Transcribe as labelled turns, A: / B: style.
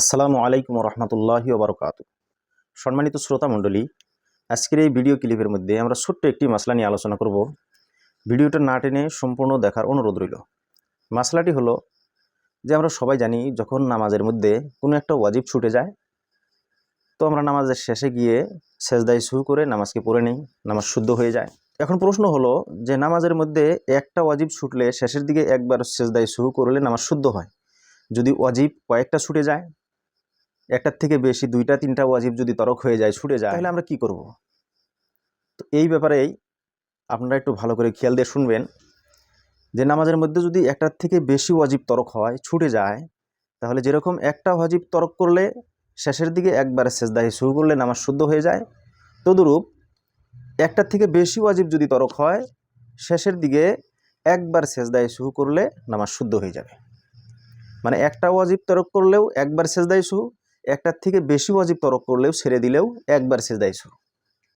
A: আসসালামু আলাইকুম রহমতুল্লাহি ওবরকাত। সম্মানিত শ্রোতা মণ্ডলী, আজকের এই ভিডিও ক্লিপের মধ্যে আমরা ছোট্ট একটি মশলা নিয়ে আলোচনা করব। ভিডিওটা না টেনে সম্পূর্ণ দেখার অনুরোধ রইল। মশলাটি হলো যে আমরা সবাই জানি যখন নামাজের মধ্যে কোনো একটা ওয়াজিব ছুটে যায়, তো আমরা নামাজের শেষে গিয়ে সেজদাই শুরু করে নামাজকে পড়ে নিই, নামাজ শুদ্ধ হয়ে যায়। এখন প্রশ্ন হলো যে নামাজের মধ্যে একটা ওয়াজিব ছুটলে শেষের দিকে একবার সেজদাই শুরু করলে নামাজ শুদ্ধ হয়? যদি ওয়াজিব কয়েকটা ছুটে যায় একটার থেকে বেশি দুইটা তিনটা ওয়াজিব যদি তরক হয়ে যায় ছুটে যায় তাহলে আমরা কি করব? তো এই ব্যাপারেই আপনারা একটু ভালো করে খেয়াল দিয়ে শুনবেন যে নামাজের মধ্যে যদি একটার থেকে বেশি ওয়াজিব তরক হয় ছুটে যায় তাহলে যেরকম একটা ওয়াজিব তরক করলে শেষের দিকে একবার সেজদাহি শুরু করলে নামাজ শুদ্ধ হয়ে যায় তদুরূপ একটার থেকে বেশি ওয়াজিব যদি তরক হয় শেষের দিকে একবার সেজদাহি শুরু করলে নামাজ শুদ্ধ হয়ে যাবে। মানে একটা ওয়াজিব তরক করলেও একবার সেজদাই শুরু একটার থেকে বেশি ওয়াজিব তরক করলেও ছেড়ে দিলেও একবার সেজদাই শুরু